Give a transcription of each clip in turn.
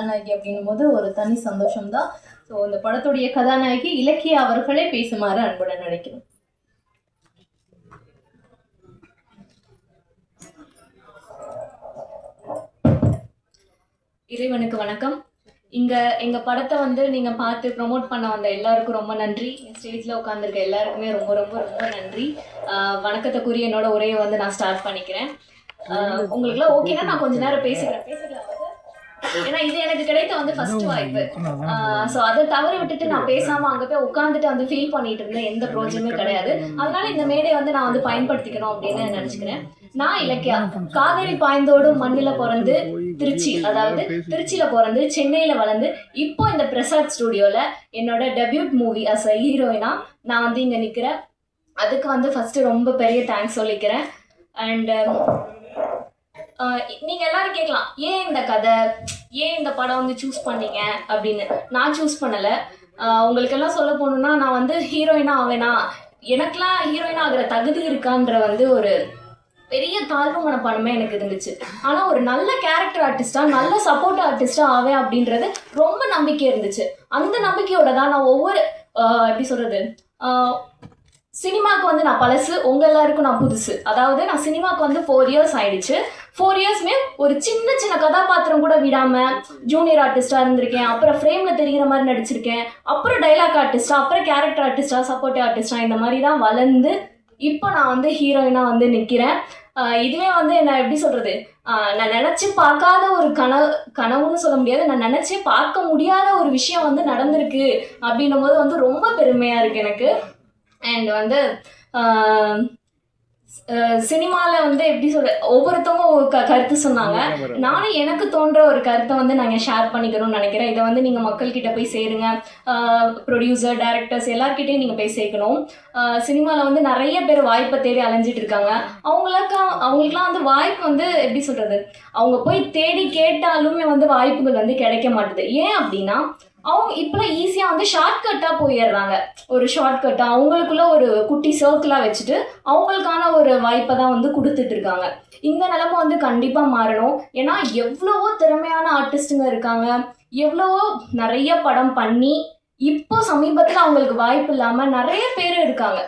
கதாநாயகி அப்படின்னும் போது ஒரு தனி சந்தோஷம் தான் ஸோ இந்த படத்துடைய கதாநாயகி இலக்கியா அவர்களே பேசுமாறு அன்புடன் நினைக்கிறோம். இறைவனுக்கு வணக்கம். இங்க எங்க படத்தை வந்து நீங்க பார்த்து ப்ரோமோட் பண்ண வந்த எல்லாருக்கும் ரொம்ப நன்றி. ஸ்டேஜ்ல உட்காந்துருக்க எல்லாருக்குமே ரொம்ப ரொம்ப ரொம்ப நன்றி. வணக்கத்துக்குரிய என்னோட உரையை வந்து நான் ஸ்டார்ட் பண்ணிக்கிறேன். உங்களுக்குலாம் ஓகேனா நான் கொஞ்ச நேரம் பேசிக்கிறேன். பேசிக்கலாம். ஏன்னா இது எனக்கு கிடைத்த வந்து ஃபர்ஸ்ட் வாய்ப்பு ஸோ அதை தவற விட்டுட்டு நான் பேசாம அங்க போய் உட்காந்துட்டு வந்து ஃபீல் பண்ணிட்டு இருந்தேன். எந்த ப்ரோஜனமே கிடையாது. அதனால இந்த மேடையை வந்து நான் வந்து பயன்படுத்திக்கணும் அப்படின்னு நினைச்சுக்கிறேன். நான் இலக்கியா. காவேரி பாய்ந்தோடும் மண்ணில பிறந்து திருச்சி அதாவது திருச்சியில பிறந்து சென்னையில வளர்ந்து இப்போ இந்த பிரசாத் ஸ்டுடியோல என்னோட டெபியூட் மூவி அஸ் அ ஹீரோயினா நான் வந்து இங்க நிக்கிறேன். அதுக்கு வந்து ஃபர்ஸ்ட் ரொம்ப பெரிய தேங்க்ஸ் சொல்லிக்கிறேன். அண்ட் நீங்க எல்லாரும் கேட்கலாம் ஏன் இந்த கதை? ஏன் இந்த படம் வந்து சூஸ் பண்ணீங்க? அப்படின்னு. நான் சூஸ் பண்ணல. உங்களுக்கெல்லாம் சொல்ல போகணுன்னா நான் வந்து ஹீரோயினா ஆவேனா? எனக்கெல்லாம் ஹீரோயின் ஆகிற தகுதி இருக்கான்ற வந்து ஒரு பெரிய தாழ்வு மனப்பான்மை எனக்கு இருந்துச்சு. ஆனா ஒரு நல்ல கேரக்டர் ஆர்டிஸ்டா நல்ல சப்போர்ட் ஆர்டிஸ்டா ஆவேன் அப்படின்றது ரொம்ப நம்பிக்கை இருந்துச்சு. அந்த நம்பிக்கையோட தான் நான் ஒவ்வொரு எப்படி சொல்றது? சினிமாவுக்கு சினிமாக்கு வந்து நான் பழசு உங்க எல்லாருக்கும் நான் புதுசு. அதாவது நான் சினிமாக்கு வந்து ஃபோர் இயர்ஸ் ஆயிடுச்சு. ஃபோர் இயர்ஸ்மே ஒரு சின்ன சின்ன கதாபாத்திரம் கூட விடாம ஜூனியர் ஆர்டிஸ்டா இருந்திருக்கேன். அப்புறம் ஃப்ரேம்ல தெரிகிற மாதிரி நடிச்சிருக்கேன். அப்புறம் டைலாக் ஆர்டிஸ்டா அப்புறம் கேரக்டர் ஆர்டிஸ்டா சப்போர்ட் ஆர்டிஸ்டா இந்த மாதிரி தான் வளர்ந்து இப்போ நான் வந்து ஹீரோயினா வந்து நிற்கிறேன் இதுவே வந்து என்ன எப்படி சொல்றது? நான் நினைச்சு பார்க்காத ஒரு கனவு கனவுன்னு சொல்ல முடியாது. நான் நினைச்சே பார்க்க முடியாத ஒரு விஷயம் வந்து நடந்திருக்கு. அப்படின்னும் போது வந்து ரொம்ப பெருமையா இருக்கு எனக்கு. அண்ட் வந்து சினிமாவில் வந்து எப்படி சொல்ற ஒவ்வொருத்தவங்க க கருத்து சொன்னாங்க. நானும் எனக்கு தோன்ற ஒரு கருத்தை வந்து நாங்கள் ஷேர் பண்ணிக்கணும்னு நினைக்கிறேன். இதை வந்து நீங்கள் மக்கள்கிட்ட போய் சேருங்க. ப்ரொடியூசர் டேரக்டர்ஸ் எல்லார்கிட்டையும் நீங்கள் போய் சேர்க்கணும். சினிமாவில் வந்து நிறைய பேர் வாய்ப்பை தேடி அலைஞ்சிட்டு இருக்காங்க. அவங்களுக்கு அவங்களுக்குலாம் வந்து வாய்ப்பு வந்து எப்படி சொல்கிறது அவங்க போய் தேடி கேட்டாலுமே வந்து வாய்ப்புகள் வந்து கிடைக்க மாட்டுது. ஏன் அப்படின்னா அவங்க இப்போலாம் ஈஸியாக வந்து ஷார்ட்கட்டாக போயிடுறாங்க. ஒரு ஷார்ட்கட்டாக அவங்களுக்குள்ள ஒரு குட்டி சர்க்கிளாக வச்சுட்டு அவங்களுக்கான ஒரு வாய்ப்பை தான் வந்து கொடுத்துட்டு இருக்காங்க. இந்த நிலமை வந்து கண்டிப்பாக மாறணும். ஏன்னா எவ்வளவோ திறமையான ஆர்டிஸ்ட்டுங்க இருக்காங்க. எவ்வளவோ நிறைய படம் பண்ணி இப்போ சமீபத்தில் அவங்களுக்கு வாய்ப்பு இல்லாமல் நிறைய பேர் இருக்காங்க.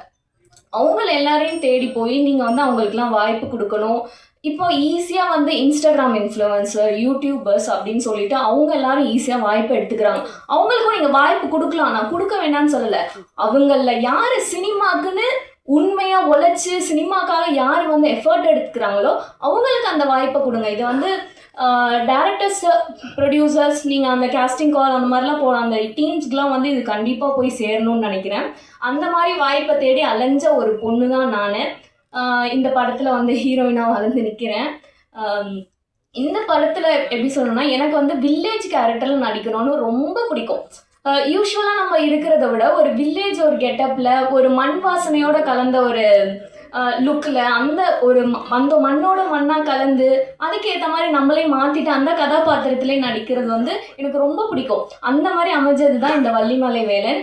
அவங்கள எல்லாரையும் தேடி போய் நீங்கள் வந்து அவங்களுக்குலாம் வாய்ப்பு கொடுக்கணும். இப்போ ஈஸியாக வந்து இன்ஸ்டாகிராம் இன்ஃப்ளூயன்சர் யூடியூபர்ஸ் அப்படின்னு சொல்லிட்டு அவங்க எல்லாரும் ஈஸியாக வாய்ப்பு எடுத்துக்கிறாங்க. அவங்களுக்கும் நீங்கள் வாய்ப்பு கொடுக்கலாம். நான் கொடுக்க வேணாம்னு சொல்லலை. அவங்கள யார் சினிமாக்குன்னு உண்மையாக உழைச்சி சினிமாக்காக யார் வந்து எஃபர்ட் எடுத்துக்கிறாங்களோ அவங்களுக்கு அந்த வாய்ப்பை கொடுங்க. இது வந்து டேரக்டர்ஸ் ப்ரொடியூசர்ஸ் நீங்கள் அந்த கேஸ்டிங் கால் அந்த மாதிரிலாம் போகிற அந்த டீம்ஸ்க்குலாம் வந்து இது கண்டிப்பாக போய் சேரணும்னு நினைக்கிறேன். அந்த மாதிரி வாய்ப்பை தேடி அலைஞ்ச ஒரு பொண்ணு தான் நான் இந்த படத்தில் வந்து ஹீரோயினாக வளர்ந்து நிற்கிறேன் இந்த படத்தில் எப்படி சொல்லணும்னா எனக்கு வந்து வில்லேஜ் கேரக்டரில் நடிக்கணும்னு ரொம்ப பிடிக்கும். யூஸ்வலாக நம்ம இருக்கிறத விட ஒரு வில்லேஜ் ஒரு கெட்டப்பில் ஒரு மண் வாசனையோட கலந்த ஒரு லுக்கில் அந்த ஒரு ம- அந்த மண்ணோட மண்ணாக கலந்து அதுக்கேற்ற மாதிரி நம்மளே மாற்றிட்டு அந்த கதாபாத்திரத்திலே நடிக்கிறது வந்து எனக்கு ரொம்ப பிடிக்கும். அந்த மாதிரி அமைஞ்சது தான் இந்த வள்ளிமலை வேலன்.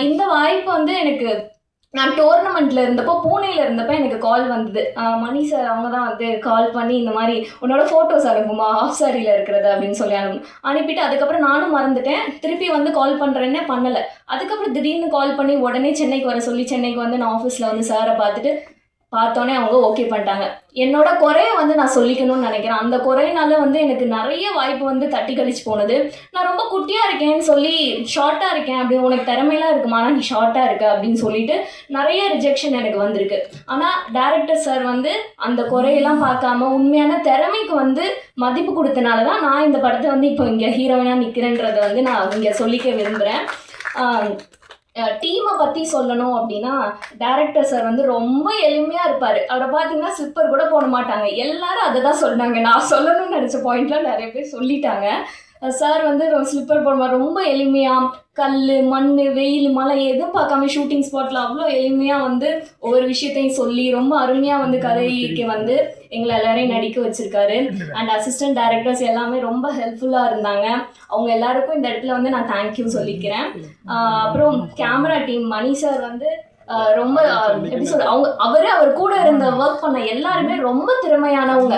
இந்த வாய்ப்பு வந்து எனக்கு நான் டோர்னமெண்ட்ல இருந்தப்போ பூனேல இருந்தப்போ எனக்கு கால் வந்தது. மணி சார் அவங்க தான் வந்து கால் பண்ணி இந்த மாதிரி உன்னோட ஃபோட்டோஸ் அனுப்புமா ஆஃப் சாரியில் இருக்கிறது அப்படின்னு சொல்லி அனுப்பு அனுப்பிட்டு அதுக்கப்புறம் நானும் மறந்துட்டேன். திருப்பி வந்து கால் பண்ணுறேன்னே பண்ணலை. அதுக்கப்புறம் திடீர்னு கால் பண்ணி உடனே சென்னைக்கு வர சொல்லி சென்னைக்கு வந்து நான் ஆஃபீஸில் வந்து சாரை பார்த்துட்டு பார்த்தோன்னே அவங்க ஓகே பண்ணிட்டாங்க. என்னோட குறைய வந்து நான் சொல்லிக்கணும்னு நினைக்கிறேன். அந்த குறையினால வந்து எனக்கு நிறைய வாய்ப்பு வந்து தட்டி கழிச்சு போனது. நான் ரொம்ப குட்டியாக இருக்கேன்னு சொல்லி ஷார்ட்டாக இருக்கேன். அப்படி உனக்கு திறமையெல்லாம் இருக்குமா? ஆனால் நீ ஷார்ட்டாக இருக்க அப்படின்னு சொல்லிட்டு நிறைய ரிஜெக்ஷன் எனக்கு வந்திருக்கு. ஆனால் டேரக்டர் சார் வந்து அந்த குறையெல்லாம் பார்க்காம உண்மையான திறமைக்கு வந்து மதிப்பு கொடுத்தனால தான் நான் இந்த படத்தை வந்து இப்போ இங்கே ஹீரோயினாக நிற்கிறேன்றதை வந்து நான் இங்கே சொல்லிக்க விரும்புகிறேன் டீமை பற்றி சொல்லணும் அப்படின்னா டேரக்டர் சார் வந்து ரொம்ப எளிமையாக இருப்பார். அவரை பார்த்தீங்கன்னா ஸ்லிப்பர் கூட போட மாட்டாங்க. எல்லாரும் அதை தான் சொன்னாங்க. நான் சொல்லணும்னு நினச்ச பாயிண்ட்லாம் நிறைய பேர் சொல்லிட்டாங்க. சார் வந்து ஸ்லிப்பர் போட மாட்டார் ரொம்ப எளிமையாக கல் மண் வெயில் மழை எதுவும் பார்க்காம ஷூட்டிங் ஸ்பாட்டில் அவ்வளோ எளிமையாக வந்து ஒவ்வொரு விஷயத்தையும் சொல்லி ரொம்ப அருமையாக வந்து கதைக்கு வந்து எங்களை எல்லாரையும் நடிக்க வச்சிருக்காரு. அண்ட் அசிஸ்டன்ட் டைரக்டர்ஸ் எல்லாமே ரொம்ப ஹெல்ப்ஃபுல்லாக இருந்தாங்க. அவங்க எல்லாருக்கும் இந்த இடத்துல வந்து நான் தேங்க்யூ சொல்லிக்கிறேன். அப்புறம் கேமரா டீம் மணி சார் வந்து ரொம்ப எப்படி சொல்ற அவங்க அவரு அவர் கூட இருந்த ஒர்க் பண்ண எல்லாருமே ரொம்ப திறமையானவங்க.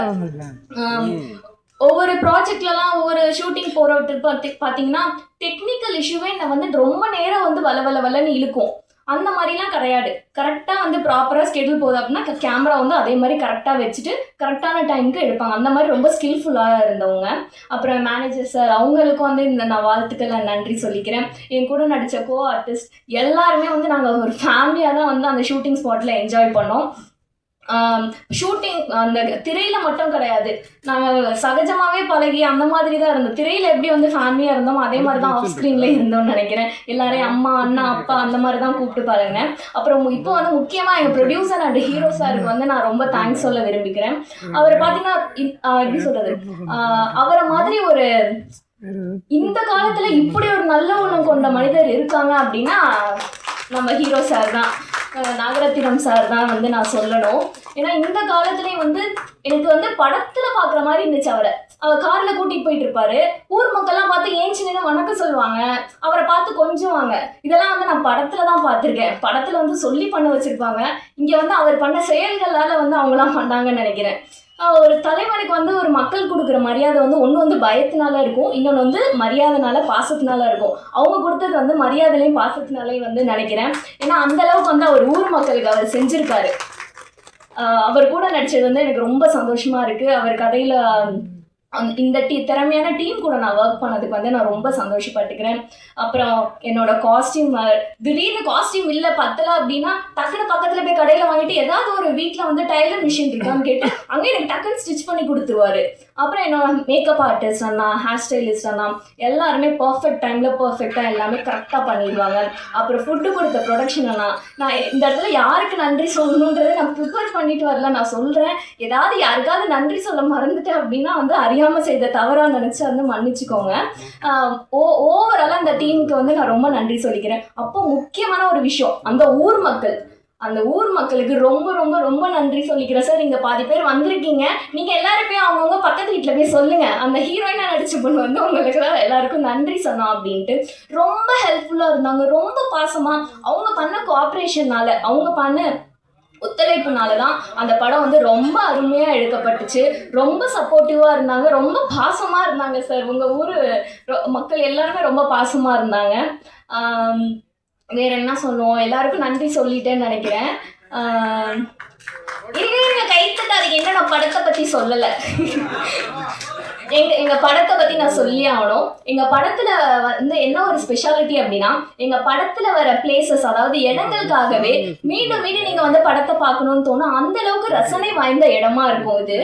ஒவ்வொரு ப்ராஜெக்ட்லலாம் ஷூட்டிங் போகிற ட்ரிப் பார்த்தீங்கன்னா டெக்னிக்கல் இஷ்யூவே என்னை வந்து ரொம்ப நேரம் வந்து வள வள வளன்னு இழுக்கும். அந்த மாதிரிலாம் கிடையாது. கரெக்டாக வந்து ப்ராப்பராக ஸ்கெடியூல் போகுது அப்படின்னா கேமரா வந்து அதே மாதிரி கரெக்டாக வச்சுட்டு கரெக்டான டைமுக்கு எடுப்பாங்க. அந்த மாதிரி ரொம்ப ஸ்கில்ஃபுல்லாக இருந்தவங்க. அப்புறம் மேனேஜர் சார் அவங்களுக்கும் வந்து இந்த நான் வாழ்த்துக்கள் நான் நன்றி சொல்லிக்கிறேன். என் கூட நடித்த கோ ஆர்டிஸ்ட் எல்லாருமே வந்து நாங்கள் ஒரு ஃபேமிலியாக தான் வந்து அந்த ஷூட்டிங் ஸ்பாட்டில் என்ஜாய் பண்ணோம். ஷூட்டிங் அந்த திரையில மட்டும் கிடையாது. நாங்கள் சகஜமாகவே பழகி அந்த மாதிரி தான் இருந்தோம். திரையில எப்படி வந்து ஃபேமிலியாக இருந்தோமோ அதே மாதிரி தான் ஆஃப் ஸ்க்ரீன்ல இருந்தோம்னு நினைக்கிறேன். எல்லாரையும் அம்மா அண்ணா அப்பா அந்த மாதிரி தான் கூப்பிட்டு பழகினேன். அப்புறம் இப்போ வந்து முக்கியமாக எங்கள் ப்ரொடியூசர் அண்ட் ஹீரோ சாருக்கு வந்து நான் ரொம்ப தேங்க்ஸ் சொல்ல விரும்பிக்கிறேன் அவர் ஆஹ் எப்படி சொல்றது? அவரை மாதிரி ஒரு இந்த காலத்துல இப்படி ஒரு நல்ல உள்ளம் கொண்ட மனிதர் இருக்காங்க அப்படின்னா நம்ம ஹீரோ சார் தான். நாகரத்தினம் சார் தான் வந்து நான் சொல்லணும். ஏன்னா இந்த காலத்துலயும் வந்து எனக்கு வந்து படத்துல பாக்குற மாதிரி இருந்துச்சு அவரை. அவர் கார்ல கூட்டிட்டு போயிட்டு இருப்பாரு. ஊர் மக்கள்லாம் பார்த்து ஏஞ்சி நின்று வணக்கம் சொல்லுவாங்க. அவரை பார்த்து கொஞ்சுவாங்க. இதெல்லாம் வந்து நான் படத்துல தான் பார்த்துருக்கேன். படத்துல வந்து சொல்லி பண்ண வச்சிருப்பாங்க. இங்க வந்து அவர் பண்ண செயல்களால வந்து அவங்களாம் பண்ணாங்கன்னு நினைக்கிறேன். ஒரு தலைவனுக்கு வந்து ஒரு மக்கள் கொடுக்குற மரியாதை வந்து ஒன்று வந்து பயத்தினால இருக்கும் இன்னொன்று வந்து மரியாதைனால பாசத்தினால இருக்கும். அவங்க கொடுத்தது வந்து மரியாதையிலையும் பாசத்தினாலையும் வந்து நினைக்கிறேன். ஏன்னா அந்த அளவுக்கு வந்து அவர் ஊர் மக்களுக்கு அவர் செஞ்சிருக்காரு. அவர் கூட நடிச்சது வந்து எனக்கு ரொம்ப சந்தோஷமா இருக்கு. அவர் கதையில இந்த டீ திறமையான டீம் கூட நான் ஒர்க் பண்ணதுக்கு வந்து நான் ரொம்ப சந்தோஷப்பட்டுக்கிறேன். அப்புறம் என்னோட காஸ்டியூம் திடீர்னு காஸ்டியூம் இல்லை பத்தல அப்படின்னா டக்குனு பக்கத்தில் போய் கடையில் வாங்கிட்டு ஏதாவது ஒரு வீட்டில் வந்து டைலர் மிஷின் இருக்கான்னு கேட்டு அங்கே எனக்கு டக்குன்னு ஸ்டிச் பண்ணி கொடுத்துருவாரு. அப்புறம் என்னோட மேக்கப் ஆர்டிஸ்ட் அண்ணா ஹேர் ஸ்டைலிஸ்ட் அண்ணா எல்லாருமே பர்ஃபெக்ட் டைமில் பர்ஃபெக்டாக எல்லாமே கரெக்டாக பண்ணிடுவாங்க. அப்புறம் ஃபுட்டு கொடுத்த ப்ரொடக்ஷன் அண்ணா நான் இந்த இடத்துல யாருக்கு நன்றி சொல்லணுன்றதை நான் ப்ரிப்பேர் பண்ணிட்டு வரல. நான் சொல்கிறேன் ஏதாவது யாருக்காவது நன்றி சொல்ல மறந்துட்டேன் அப்படின்னா வந்து அறியாமல் செய்த தவறாக நினச்சி வந்து மன்னிச்சுக்கோங்க. ஓ ஓவராலாக அந்த டீமுக்கு வந்து நான் ரொம்ப நன்றி சொல்லிக்கிறேன். அப்போ முக்கியமான ஒரு விஷயம் அந்த ஊர் மக்கள். அந்த ஊர் மக்களுக்கு ரொம்ப ரொம்ப ரொம்ப நன்றி சொல்லிக்கிறேன். சார் இங்கே பாதி பேர் வந்திருக்கீங்க. நீங்கள் எல்லாரும் போய் அவங்கவுங்க பக்கத்து வீட்டில் போய் சொல்லுங்கள் அந்த ஹீரோயினாக நடிச்ச பொண்ணு வந்து உங்களுக்கு தான் எல்லாருக்கும் நன்றி சொன்னோம் அப்படின்ட்டு. ரொம்ப ஹெல்ப்ஃபுல்லாக இருந்தாங்க. ரொம்ப பாசமாக அவங்க பண்ண கோஆப்ரேஷன்னால அவங்க பண்ண ஒத்துழைப்புனால தான் அந்த படம் வந்து ரொம்ப அருமையாக எடுக்கப்பட்டுச்சு. ரொம்ப சப்போர்ட்டிவாக இருந்தாங்க. ரொம்ப பாசமாக இருந்தாங்க சார் உங்கள் ஊர் மக்கள் எல்லாருமே ரொம்ப பாசமாக இருந்தாங்க. வேற என்ன சொல்லுவோம்? எல்லாருக்கும் நன்றி சொல்லிட்டேன்னு நினைக்கிறேன். ஆம், இருங்க இருங்க கை என்ன நான் படத்தை பற்றி சொல்லலை. எங்க எங்க படத்தை பத்தி நான் சொல்லி ஆகணும். எங்க படத்துல வந்து என்ன ஒரு ஸ்பெஷாலிட்டி அப்படின்னா எங்க படத்துல வர பிளேசஸ் அதாவது இடங்களுக்காகவே மீண்டும் மீண்டும் நீங்க வந்து படத்தை பார்க்கணும்னு தோணும். அந்த அளவுக்கு ரசனை வாய்ந்த இடமா இருக்கும் இது.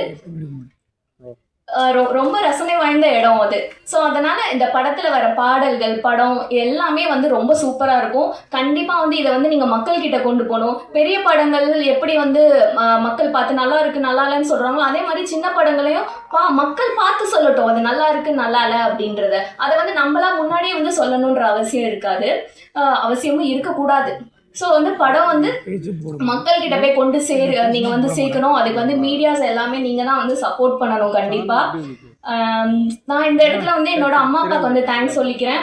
ரொம்ப ரசனை வாய்ந்த இடம் அது. ஸோ அதனால இந்த படத்துல வர பாடல்கள் படம் எல்லாமே வந்து ரொம்ப சூப்பரா இருக்கும். கண்டிப்பா வந்து இதை வந்து நீங்க மக்கள் கிட்ட கொண்டு போகணும். பெரிய படங்கள் எப்படி வந்து மக்கள் பார்த்து நல்லா இருக்கு நல்லா இல்லைன்னு சொல்றாங்களோ அதே மாதிரி சின்ன படங்களையும் பா மக்கள் பார்த்து சொல்லட்டும். அது நல்லா இருக்கு நல்லா இல்லை அப்படின்றத. அதை வந்து நம்மளா முன்னாடியே வந்து சொல்லணுன்ற அவசியம் இருக்காது. அவசியமும் இருக்கக்கூடாது. ஸோ வந்து படம் வந்து மக்கள் கிட்ட போய் கொண்டு சேரு நீங்க வந்து சேர்க்கணும் அதுக்கு வந்து மீடியாஸ் எல்லாமே நீங்க தான் வந்து சப்போர்ட் பண்ணணும் கண்டிப்பா. ஆம், நான் இந்த இடத்துல வந்து என்னோட அம்மா அப்பாவுக்கு வந்து தேங்க்ஸ் சொல்லிக்கிறேன்.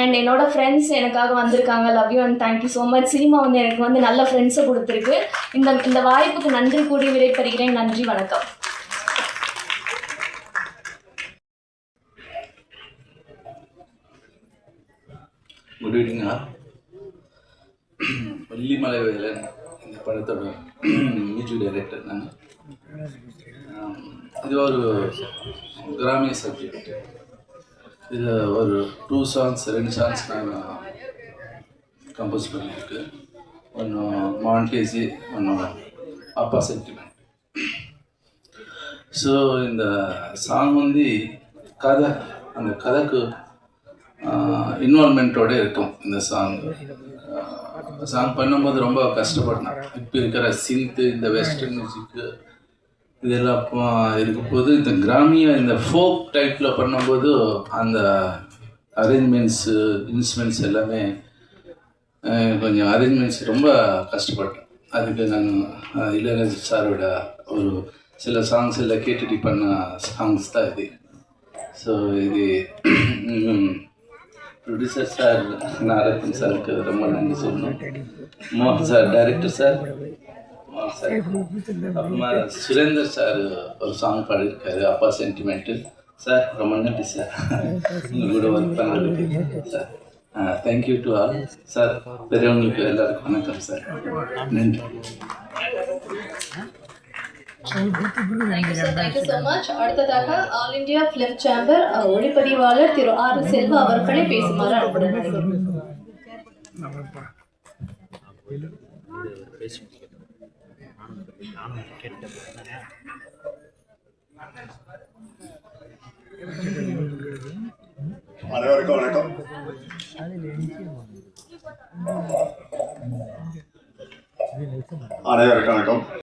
அண்ட் என்னோட ஃப்ரெண்ட்ஸ் எனக்காக வந்திருக்காங்க. Love you and thank you so much cinema வந்து எனக்கு வந்து நல்ல ஃப்ரெண்ட்ஸை கொடுத்துருக்கு. இந்த இந்த வாய்ப்புக்கு நன்றி கூடி விடைபெறுகிறேன். நன்றி வணக்கம். குட் ஈவினிங்கா வெள்ளிமலை வேலன் இந்த படத்தோட மியூசிக் டைரக்டர் நான். இது ஒரு கிராமிய சப்ஜெக்ட் இது ஒரு டூ சாங்ஸ் ரெண்டு சாங்ஸ் நான் கம்போஸ் பண்ணியிருக்கு. ஒன்று மான்டேசி ஒன்று அப்பா சென்டிமெண்ட் ஸோ இந்த சாங் வந்து கதை அந்த கதைக்கு இன்வால்மெண்ட்டோடு இருக்கும் இந்த சாங் சாங் பண்ணும்போது ரொம்ப கஷ்டப்பட்டேன் இப்போ இருக்கிற சிந்து இந்த வெஸ்டர்ன் மியூசிக்கு இதெல்லாம் இருக்கும் இருக்கும்போது இந்த கிராமிய இந்த ஃபோக் டைப்பில் பண்ணும்போது அந்த அரேஞ்ச்மெண்ட்ஸு இன்ஸ்ட்ருமெண்ட்ஸ் எல்லாமே கொஞ்சம் அரேஞ்ச்மெண்ட்ஸ் ரொம்ப கஷ்டப்பட்டேன். அதுக்கு நான் இளையராஜ் சாரோட ஒரு சில சாங்ஸ் எல்லாம் கேட்டுட்டு பண்ண சாங்ஸ் தான் இது. ஸோ இது ப்ரொடியூசர் சார் நாரத்தன் சாருக்கு ரொம்ப நன்றி சொல்லணும். மோகன் சார் டைரக்டர் சார் மோகன் சார் அப்புறமா சுரேந்தர் சார் ஒரு சாங் பாடியிருக்காரு அப்பா சென்டிமெண்ட்டு சார் ரொம்ப நன்றி சார் உங்கள் கூட ஒர்க் பண்ணுறதுக்கு sir thank you to all sir பெரியவங்களுக்கு எல்லாருக்கும் வணக்கம் சார் நன்றி thank you sir thank you so much அடுத்ததாக ஆல் இந்தியா ஃபிலிம் சேம்பர் ஒளிப்பதிவாளர் திரு ஆர் செல்வா அவர்களை பேசுமாறு அனைவருக்கும் வணக்கம். அனைவருக்கும் வணக்கம்.